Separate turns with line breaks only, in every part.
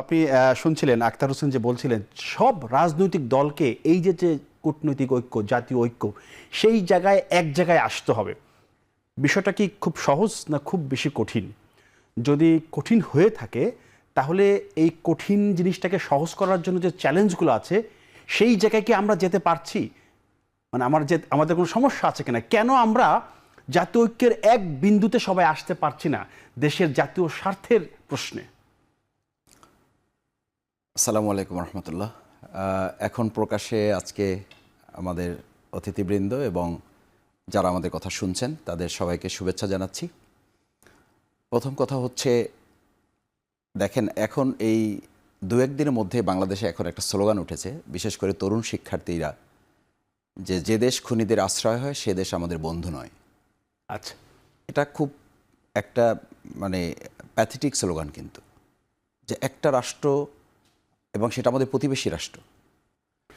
আপনি শুনছিলেন আক্তার হোসেন যে বলছিলেন, সব রাজনৈতিক দলকে এই যে যে কূটনৈতিক ঐক্য, জাতীয় ঐক্য, সেই জায়গায় এক জায়গায় আসতে হবে। বিষয়টা কি খুব সহজ না খুব বেশি কঠিন? যদি কঠিন হয়ে থাকে, তাহলে এই কঠিন জিনিসটাকে সহজ করার জন্য যে চ্যালেঞ্জগুলো আছে, সেই জায়গায় কি আমরা যেতে পারছি? মানে আমার যে, আমাদের কোনো সমস্যা আছে কিনা? কেন আমরা জাতীয় ঐক্যের এক বিন্দুতে সবাই আসতে পারছি না দেশের জাতীয় স্বার্থের প্রশ্নে?
আসসালামু আলাইকুম রহমতুল্লাহ। এখন প্রকাশে আজকে আমাদের অতিথিবৃন্দ এবং যারা আমাদের কথা শুনছেন তাদের সবাইকে শুভেচ্ছা জানাচ্ছি। প্রথম কথা হচ্ছে দেখেন এখন এই দু একদিনের মধ্যে বাংলাদেশে এখন একটা স্লোগান উঠেছে বিশেষ করে তরুণ শিক্ষার্থীরা যে যে দেশ খুনিদের আশ্রয় হয় সে দেশ আমাদের বন্ধু নয়।
আচ্ছা।
এটা খুব একটা মানে প্যাথেটিক স্লোগান কিন্তু। যে একটা রাষ্ট্র এবং সেটা আমাদের প্রতিবেশী রাষ্ট্র।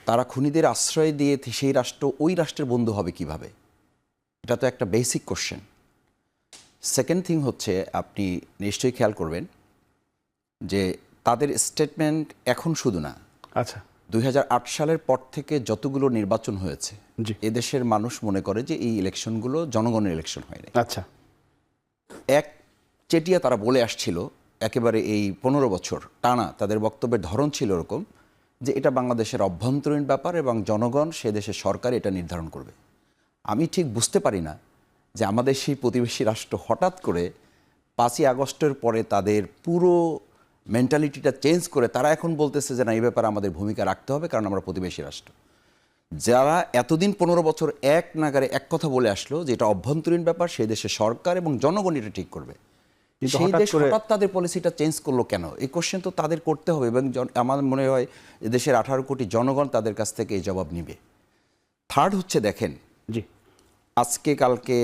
তারা খুনিদের আশ্রয় দিয়ে সেই রাষ্ট্র ওই রাষ্ট্রের বন্ধু হবে কীভাবে? এটা তো একটা বেসিক কোশ্চেন সেকেন্ড থিং হচ্ছে আপনি নিশ্চয়ই খেয়াল করবেন যে তাদের স্টেটমেন্ট এখন শুধু না।
আচ্ছা।
দু হাজার আট সালের পর থেকে যতগুলো নির্বাচন হয়েছে। এদেশের মানুষ মনে করে যে এই ইলেকশনগুলো জনগণের ইলেকশন হয়নি।
আচ্ছা।
এক চেটিয়া তারা বলে আসছিল একেবারে এই পনেরো বছর টানা তাদের বক্তব্যের ধরন ছিল এরকম যে এটা বাংলাদেশের অভ্যন্তরীণ ব্যাপার এবং জনগণ, সে দেশের সরকার এটা নির্ধারণ করবে। আমি ঠিক বুঝতে পারি না যে আমাদের সেই প্রতিবেশী রাষ্ট্র হঠাৎ করে পাঁচই আগস্টের পরে তাদের পুরো মেন্টালিটিটা চেঞ্জ করে তারা এখন বলতেছে যে না, এই ব্যাপারে আমাদের ভূমিকা রাখতে হবে কারণ আমরা প্রতিবেশী রাষ্ট্র। যারা এতদিন পনেরো বছর এক নাগারে এক কথা বলে আসলো যে এটা অভ্যন্তরীণ ব্যাপার সেই দেশের সরকার এবং জনগণ এটা ঠিক করবে।
কিন্তু
সেই দেশ হঠাৎ তাদের পলিসিটা চেঞ্জ করল কেন? এই কোশ্চেন তো তাদের করতে হবে এবং আমার মনে হয় দেশের আঠারো কোটি জনগণ তাদের কাছ থেকে এই জবাব নিবে। থার্ড হচ্ছে দেখেন
জি।
আজকে কালকে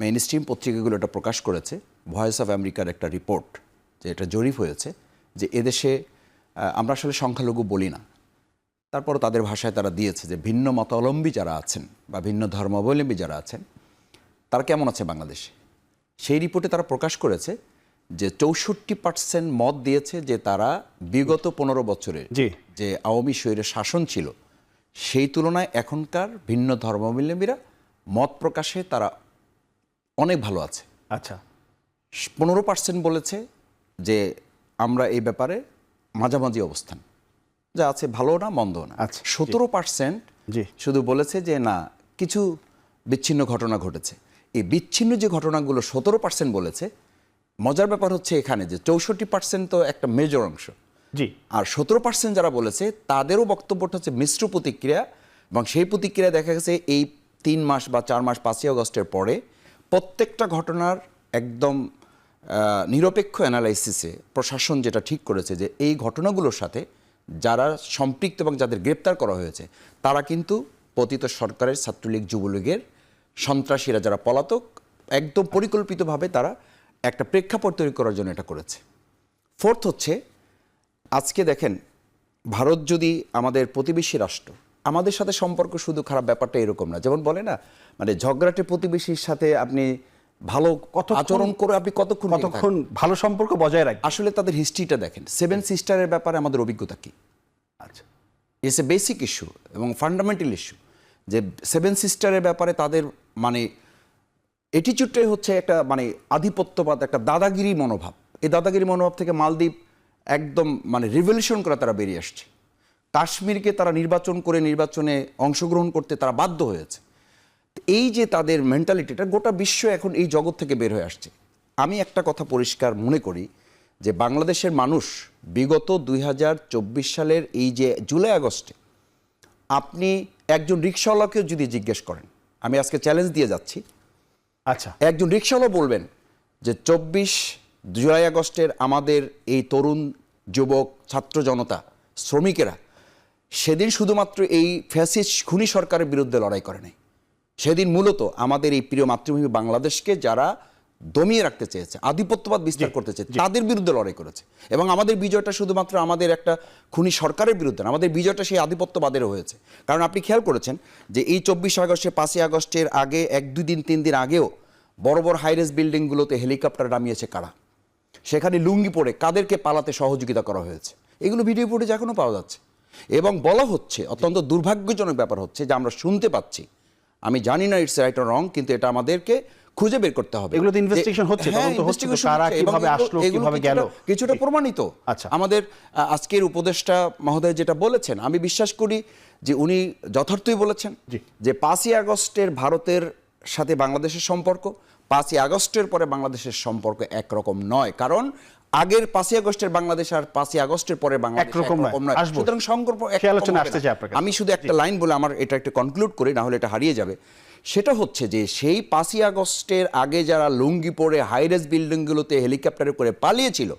মেইন স্ট্রিম পত্রিকাগুলো এটা প্রকাশ করেছে ভয়েস অফ আমেরিকার একটা রিপোর্ট যে এটা জরিপ হয়েছে যে এদেশে আমরা আসলে সংখ্যালঘু বলি না। তারপর তাদের ভাষায় তারা দিয়েছে যে ভিন্ন মতাবলম্বী যারা আছেন বা ভিন্ন ধর্মাবলম্বী যারা আছেন তারা কেমন আছে বাংলাদেশে? সেই রিপোর্টে তারা প্রকাশ করেছে যে চৌষট্টি পার্সেন্ট মত দিয়েছে যে তারা বিগত পনেরো বছরে। যে আওয়ামী শৈরের শাসন ছিল সেই তুলনায় এখনকার ভিন্ন ধর্মাবলম্বীরা মত প্রকাশে তারা অনেক ভালো আছে।
আচ্ছা।
পনেরো পার্সেন্ট বলেছে যে আমরা এই ব্যাপারে মাঝামাঝি অবস্থান। যা আছে ভালো না মন্দ না।
আচ্ছা,
সতেরো পার্সেন্ট। শুধু বলেছে যে না কিছু বিচ্ছিন্ন ঘটনা ঘটেছে। এই বিচ্ছিন্ন যে ঘটনাগুলো সতেরো পার্সেন্ট বলেছে মজার ব্যাপার হচ্ছে এখানে যে চৌষট্টি পার্সেন্ট তো একটা মেজর অংশ।
জি।
আর সতেরো পার্সেন্ট যারা বলেছে তাদেরও বক্তব্যটা হচ্ছে মিশ্র প্রতিক্রিয়া এবং সেই প্রতিক্রিয়া দেখা গেছে এই তিন মাস বা চার মাস পাঁচই আগস্টের পরে। প্রত্যেকটা ঘটনার একদম নিরপেক্ষ অ্যানালাইসিসে প্রশাসন যেটা ঠিক করেছে যে এই ঘটনাগুলোর সাথে যারা সম্পৃক্ত এবং যাদের গ্রেপ্তার করা হয়েছে তারা কিন্তু পতিত সরকারের ছাত্রলীগ যুবলীগের সন্ত্রাসীরা যারা পলাতক একদম পরিকল্পিতভাবে তারা একটা প্রেক্ষাপট তৈরি করার জন্য এটা করেছে। ফোর্থ হচ্ছে আজকে দেখেন ভারত যদি আমাদের প্রতিবেশী রাষ্ট্র আমাদের সাথে সম্পর্ক শুধু খারাপ ব্যাপারটা এরকম না। যেমন বলে না মানে ঝগড়াটে প্রতিবেশীর সাথে আপনি ভালো
কত
আচরণ করে আপনি কতক্ষণ
কতক্ষণ ভালো সম্পর্ক বজায় রাখবে
আসলে তাদের হিস্ট্রিটা দেখেন। সেভেন সিস্টারের ব্যাপারে আমাদের অভিজ্ঞতা কী?
আচ্ছা।
ইটস এ বেসিক ইস্যু এবং ফান্ডামেন্টাল ইস্যু যে সেভেন সিস্টারের ব্যাপারে তাদের মানে এটিচিউডটাই হচ্ছে একটা মানে আধিপত্যবাদ, একটা দাদাগিরি মনোভাব। এই দাদাগিরি মনোভাব থেকে মালদ্বীপ একদম মানে রিভলিউশন করে তারা বেরিয়ে আসছে। কাশ্মীরকে তারা নির্বাচন করে নির্বাচনে অংশগ্রহণ করতে তারা বাধ্য হয়েছে। এই যে তাদের মেন্টালিটিটা গোটা বিশ্ব এখন এই জগৎ থেকে বের হয়ে আসছে। আমি একটা কথা পরিষ্কার মনে করি যে বাংলাদেশের মানুষ বিগত দুই হাজার চব্বিশ সালের এই যে জুলাই আগস্টে আপনি একজন রিক্সাওয়ালাকেও যদি জিজ্ঞেস করেন আমি আজকে চ্যালেঞ্জ দিয়ে যাচ্ছি।
আচ্ছা।
একজন রিক্সাওয়ালা বলবেন যে চব্বিশ জুলাই আগস্টের আমাদের এই তরুণ যুবক ছাত্র জনতা শ্রমিকেরা সেদিন শুধুমাত্র এই ফ্যাসিস খুনি সরকারের বিরুদ্ধে লড়াই করে নাই। সেদিন মূলত আমাদের এই প্রিয় মাতৃভূমি বাংলাদেশকে যারা দমিয়ে রাখতে চেয়েছে আধিপত্যবাদ বিস্তার করতে চেয়েছে তাদের বিরুদ্ধে লড়াই করেছে। এবং আমাদের বিজয়টা শুধুমাত্র আমাদের একটা খুনি সরকারের বিরুদ্ধে না আমাদের বিজয়টা সেই আধিপত্যবাদেরও হয়েছে। কারণ আপনি খেয়াল করেছেন যে এই চব্বিশ আগস্টে পাঁচই আগস্টের আগে এক দুই দিন তিন দিন আগেও বড় বড় হাইরেস বিল্ডিংগুলোতে হেলিকপ্টার নামিয়েছে কারা?
সেখানে লুঙ্গি পরে কাদেরকে পালাতে সহযোগিতা করা হয়েছে। এগুলো ভিডিও ফুটেজ এখনও পাওয়া যাচ্ছে। এবং বলা হচ্ছে অত্যন্ত দুর্ভাগ্যজনক ব্যাপার হচ্ছে যে আমরা শুনতে পাচ্ছি আমি জানি না ইটস রাইট রং কিন্তু এটা আমাদেরকে খুঁজে বের করতে হবে
এগুলো তো ইনভেস্টিগেশন হচ্ছে,
হ্যাঁ,
তদন্ত হচ্ছে কারা কীভাবে আসলো, কীভাবে গেল।
কিছুটা প্রমাণিত
আচ্ছা।
আমাদের আজকের উপদেষ্টা মহোদয় যেটা বলেছেন আমি বিশ্বাস করি যে উনি যথার্থই বলেছেন যে পাঁচই আগস্টের ভারতের সাথে বাংলাদেশের সম্পর্ক পাঁচই আগস্টের পরে বাংলাদেশের সম্পর্ক একরকম নয় কারণ আগের পাঁচই আগস্টের বাংলাদেশ আর পাঁচই আগস্টের পরে বাংলাদেশ
একরকম নয়।
একরকম নয়
আসব।
সুতরাং সম্পর্ক
আলোচনা আসতে চাই আপনার
আমি শুধু একটা লাইন বলে আমার এটা একটু কনক্লুড করি না হলে এটা হারিয়ে যাবে সেটা হচ্ছে যে সেই পাঁচই আগস্টের আগে যারা লুঙ্গি পরে হাইরেস বিল্ডিংগুলোতে হেলিকপ্টারে করে পালিয়েছিল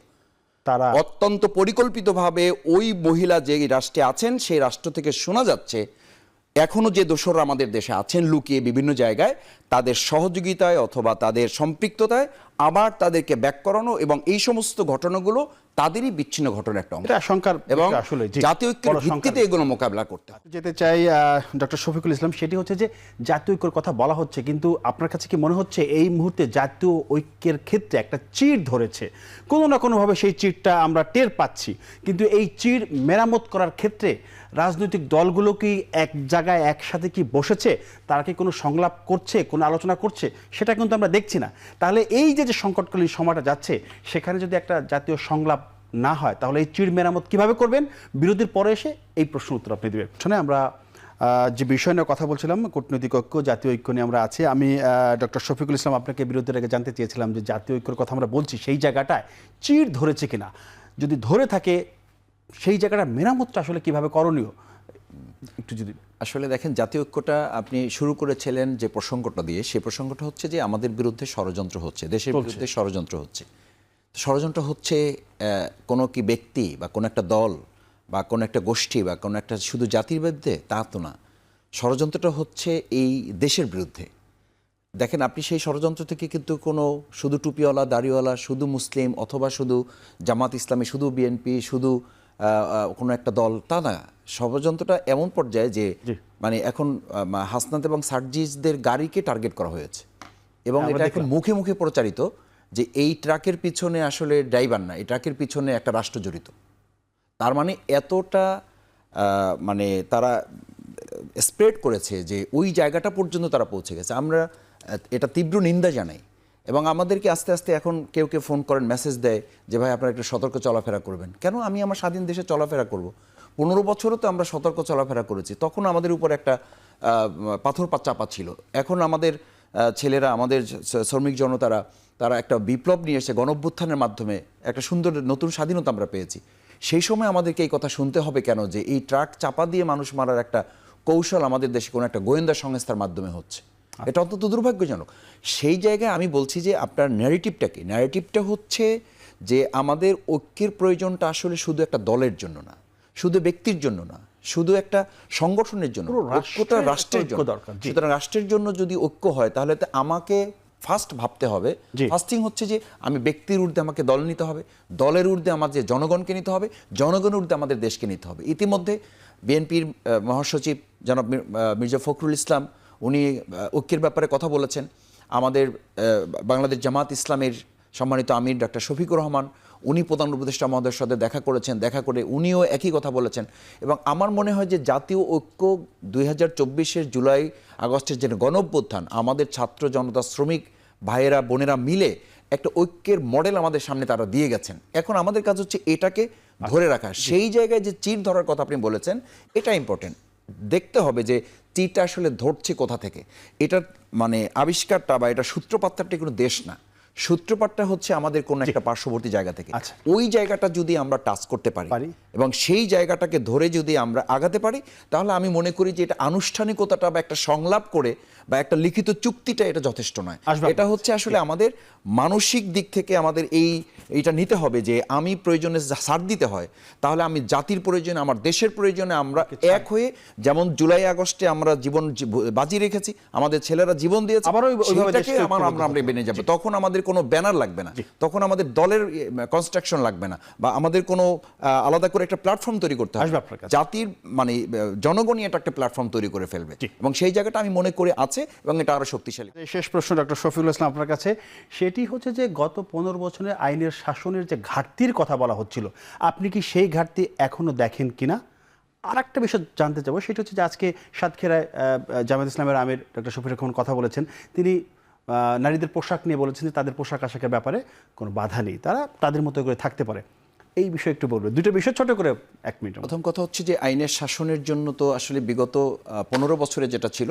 তারা
অত্যন্ত পরিকল্পিতভাবে ওই মহিলা যে রাষ্ট্রে আছেন সেই রাষ্ট্র থেকে শোনা যাচ্ছে এখনও যে দোসররা আমাদের দেশে আছেন লুকিয়ে বিভিন্ন জায়গায় তাদের সহযোগিতায় অথবা তাদের সম্পৃক্ততায় আবার তাদেরকে ব্যাক করানো এবং এই সমস্ত ঘটনাগুলো তাদেরই বিচ্ছিন্ন ঘটনার একটা অংশ।
আশঙ্কার
এবং
আসলে
জাতীয় ঐক্যের ভিত্তিতে এগুলো মোকাবেলা করতে
যেতে চাই ডক্টর শফিকুল ইসলাম সেটি হচ্ছে যে জাতীয় ঐক্যের কথা বলা হচ্ছে কিন্তু আপনার কাছে কি মনে হচ্ছে এই মুহূর্তে জাতীয় ঐক্যের ক্ষেত্রে একটা চিড় ধরেছে? কোনো না কোনোভাবে সেই চিড়টা আমরা টের পাচ্ছি কিন্তু এই চিড় মেরামত করার ক্ষেত্রে রাজনৈতিক দলগুলো কি এক জায়গায় একসাথে কি বসেছে? তারা কি কোনো সংলাপ করছে কোনো আলোচনা করছে? সেটা কিন্তু আমরা দেখছি না। তাহলে এই যে যে সংকটকালীন সময়টা যাচ্ছে, সেখানে যদি একটা জাতীয় সংলাপ না হয়, তাহলে এই চিড় মেরামত কীভাবে করবেন? বিরোধীর পরে এসে এই প্রশ্ন উত্তর আপনি দেবেন। শুনে আমরা যে বিষয় নিয়ে কথা বলছিলাম, কূটনৈতিক ঐক্য, জাতীয় ঐক্য নিয়ে আমরা আছি, আমি ডক্টর শফিকুল ইসলাম আপনাকে বিরোধীর আগে জানতে চেয়েছিলাম যে জাতীয় ঐক্যর কথা আমরা বলছি, সেই জায়গাটায় চিড় ধরেছে কিনা? যদি ধরে থাকে, সেই জায়গাটা মেরামতটা আসলে কীভাবে করণীয়? একটু যদি
আসলে দেখেন জাতীয় ঐক্যটা আপনি শুরু করেছিলেন যে প্রসঙ্গটা দিয়ে সেই প্রসঙ্গটা হচ্ছে যে আমাদের বিরুদ্ধে ষড়যন্ত্র হচ্ছে দেশের বিরুদ্ধে ষড়যন্ত্র হচ্ছে। ষড়যন্ত্র হচ্ছে কোনো কি ব্যক্তি বা কোনো একটা দল বা কোনো একটা গোষ্ঠী বা কোনো একটা শুধু জাতির বিরুদ্ধে? তা তো না। ষড়যন্ত্রটা হচ্ছে এই দেশের বিরুদ্ধে। দেখেন আপনি সেই ষড়যন্ত্র থেকে কিন্তু কোনো শুধু টুপিওয়ালা দাড়িওয়ালা শুধু মুসলিম অথবা শুধু জামাত ইসলামী শুধু বিএনপি শুধু কোনো একটা দল তা না ষড়যন্ত্রটা এমন পর্যায়ে যে মানে এখন হাসনাত এবং সার্জিসদের গাড়িকে টার্গেট করা হয়েছে। এবং এটা এখন মুখে মুখে প্রচারিত যে এই ট্রাকের পিছনে আসলে ড্রাইভার না এই ট্রাকের পিছনে একটা রাষ্ট্র জড়িত। তার মানে এতটা মানে তারা স্প্রেড করেছে যে ওই জায়গাটা পর্যন্ত তারা পৌঁছে গেছে। আমরা এটা তীব্র নিন্দা জানাই। এবং আমাদেরকে আস্তে আস্তে এখন কেউ কেউ ফোন করেন মেসেজ দেয় যে, ভাই, আপনারা একটু সতর্ক চলাফেরা করবেন। কেন? আমি আমার স্বাধীন দেশে চলাফেরা করব। পনেরো বছরও তো আমরা সতর্ক চলাফেরা করেছি। তখন আমাদের উপর একটা পাথর চাপা ছিল। এখন আমাদের ছেলেরা, আমাদের শ্রমিক জনতারা, তারা একটা বিপ্লব নিয়ে এসে গণভ্যুত্থানের মাধ্যমে একটা সুন্দর নতুন স্বাধীনতা আমরা পেয়েছি। সেই সময় আমাদেরকে এই কথা শুনতে হবে কেন? যে, এই ট্রাক চাপা দিয়ে মানুষ মারার একটা কৌশল আমাদের দেশে কোনো একটা গোয়েন্দা সংস্থার মাধ্যমে হচ্ছে। এটা অত্যন্ত দুর্ভাগ্যজনক। সেই জায়গায় আমি বলছি যে আপনার ন্যারেটিভটা কি? ন্যারেটিভটা হচ্ছে যে আমাদের ঐক্যের প্রয়োজনটা আসলে শুধু একটা দলের জন্য না শুধু ব্যক্তির জন্য না শুধু একটা সংগঠনের জন্য ঐক্যটা
রাষ্ট্রের
জন্য। সুতরাং রাষ্ট্রের জন্য যদি ঐক্য হয় তাহলে তো আমাকে ফার্স্ট ভাবতে হবে। ফার্স্টিং হচ্ছে যে আমি ব্যক্তির ঊর্ধ্বে আমাকে দল নিতে হবে দলের ঊর্ধ্বে আমাদের জনগণকে নিতে হবে জনগণের ঊর্ধ্বে আমাদের দেশকে নিতে হবে। ইতিমধ্যে বিএনপির মহাসচিব জনাব মির্জা ফখরুল ইসলাম উনি ঐক্যের ব্যাপারে কথা বলেছেন। আমাদের বাংলাদেশ জামাত ইসলামের সম্মানিত আমির ডক্টর শফিকুর রহমান উনি প্রধান উপদেষ্টা মহোদয়ের সাথে দেখা করেছেন দেখা করে উনিও একই কথা বলেছেন। এবং আমার মনে হয় যে জাতীয় ঐক্য দুই হাজার চব্বিশের জুলাই আগস্টের যে গণঅভ্যুত্থান আমাদের ছাত্র জনতা শ্রমিক ভাইয়েরা বোনেরা মিলে একটা ঐক্যের মডেল আমাদের সামনে তারা দিয়ে গেছেন। এখন আমাদের কাজ হচ্ছে এটাকে ধরে রাখা। সেই জায়গায় যে চির ধরার কথা আপনি বলেছেন এটা ইম্পর্টেন্ট দেখতে হবে যে টিটা আসলে ধরছে কোথা থেকে। এটার মানে আবিষ্কারটা বা এটা সূত্রপাতটা কোনো দেশ না। সূত্রপাতটা হচ্ছে আমাদের কোনো একটা পার্শ্ববর্তী জায়গা থেকে।
আচ্ছা।
ওই জায়গাটা যদি আমরা টাচ করতে পারি। এবং সেই জায়গাটাকে ধরে যদি আমরা আগাতে পারি তাহলে আমি মনে করি যে এটা আনুষ্ঠানিকতাটা বা একটা সংলাপ করে বা একটা লিখিত চুক্তিটা এটা যথেষ্ট নয়। এটা হচ্ছে আসলে আমাদের মানসিক দিক থেকে আমাদের এই এটা নিতে হবে যে আমি প্রয়োজনে সার দিতে হয় তাহলে আমি জাতির প্রয়োজনে আমার দেশের প্রয়োজনে আমরা এক হয়ে যেমন জুলাই আগস্টে আমরা জীবন বাজি রেখেছি আমাদের ছেলেরা জীবন দিয়েছে আমরা আমরা মেনে যাবে। তখন আমাদের কোনো ব্যানার লাগবে না। তখন আমাদের দলের কনস্ট্রাকশন লাগবে না বা আমাদের কোনো আলাদা করে একটা প্ল্যাটফর্ম তৈরি করতে হবে। জাতির মানে জনগণই এটা একটা প্ল্যাটফর্ম তৈরি করে ফেলবে। এবং সেই জায়গাটা আমি মনে করি আছে এবং এটা আরও শক্তিশালী।
শেষ প্রশ্ন ডক্টর শফিউল ইসলাম আপনার কাছে। সেটি হচ্ছে যে গত পনেরো বছরে আইনের শাসনের যে ঘাটতির কথা বলা হচ্ছিল আপনি কি সেই ঘাটতি এখনও দেখেন কিনা? আর একটা বিষয় জানতে চাবো সেটা হচ্ছে যে আজকে সাতক্ষীরায় আহ, জামায়াত ইসলামের আমির ডক্টর শফির রহমান কথা বলেছেন। তিনি নারীদের পোশাক নিয়ে বলেছেন যে তাদের পোশাক আশাকের ব্যাপারে কোনো বাধা নেই। তারা তাদের মতো করে থাকতে পারে। এই বিষয়ে একটু বলবেন দুটো বিষয় ছোট করে এক মিনিট
প্রথম কথা হচ্ছে যে আইনের শাসনের জন্য তো আসলে বিগত পনেরো বছরে যেটা ছিল।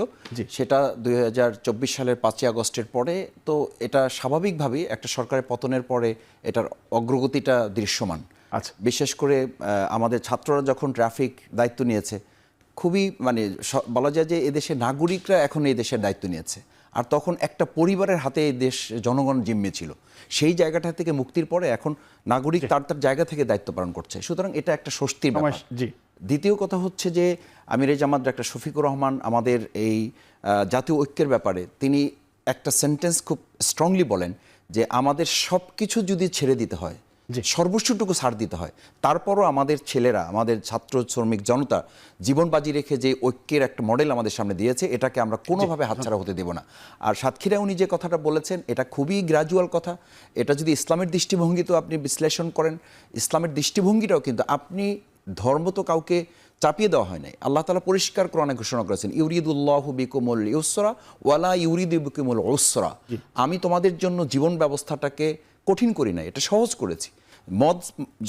সেটা দুই হাজার চব্বিশ সালের পাঁচই আগস্টের পরে তো এটা স্বাভাবিকভাবেই একটা সরকারের পতনের পরে এটার অগ্রগতিটা দৃশ্যমান।
আচ্ছা।
বিশেষ করে আমাদের ছাত্ররা যখন ট্রাফিক দায়িত্ব নিয়েছে খুবই মানে বলা যায় যে এদেশের নাগরিকরা এখন এই দেশের দায়িত্ব নিয়েছে। আর তখন একটা পরিবারের হাতে এই দেশ জনগণ জিম্মে ছিল। সেই জায়গাটা থেকে মুক্তির পরে এখন নাগরিক তার তার জায়গা থেকে দায়িত্ব পালন করছে। সুতরাং এটা একটা স্বস্তির ব্যাপার।
জি।
দ্বিতীয় কথা হচ্ছে যে আমির জামাত ডাক্তার শফিকুর রহমান আমাদের এই জাতীয় ঐক্যের ব্যাপারে তিনি একটা সেন্টেন্স খুব স্ট্রংলি বলেন যে আমাদের সব কিছু যদি ছেড়ে দিতে হয় সর্বস্বটুকু ছাড় দিতে হয়। তারপরও আমাদের ছেলেরা আমাদের ছাত্র শ্রমিক জনতা জীবন বাজি রেখে যে ঐক্যের একটা মডেল আমাদের সামনে দিয়েছে এটাকে আমরা কোনোভাবে হাতছাড়া হতে দেব না। আর সাতক্ষীরা উনি যে কথাটা বলেছেন এটা খুবই গ্রাজুয়াল কথা। এটা যদি ইসলামের দৃষ্টিভঙ্গিতেও আপনি বিশ্লেষণ করেন ইসলামের দৃষ্টিভঙ্গিটাও কিন্তু আপনি ধর্ম তো কাউকে চাপিয়ে দেওয়া হয় নাই। আল্লাহ তালা পরিষ্কার কোরআনে ঘোষণা করেছেন ইউরিদুল্লাহ বিকুমুল ইউসরা ওয়ালা ইউরিদ বিকুমুল উসরা আমি তোমাদের জন্য জীবন ব্যবস্থাটাকে কঠিন করি নাই এটা সহজ করেছি। মদ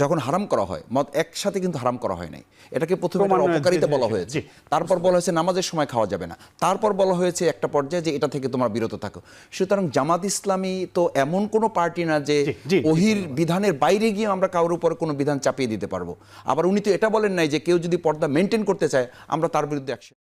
যখন হারাম করা হয় মদ একসাথে কিন্তু হারাম করা হয় নাই। এটাকে প্রথমে অপকারিতা বলা হয়েছে। তারপর বলা হয়েছে নামাজের সময় খাওয়া যাবে না। তারপর বলা হয়েছে একটা পর্যায়ে যে এটা থেকে তোমার বিরত থাকো। সুতরাং জামাত ইসলামী তো এমন কোনো পার্টি না যে। ওহির বিধানের বাইরে গিয়ে আমরা কারোর উপরে কোনো বিধান চাপিয়ে দিতে পারব। আবার উনি তো এটা বলেন নাই যে কেউ যদি পর্দা মেনটেন করতে চায় আমরা তার বিরুদ্ধে অ্যাকশন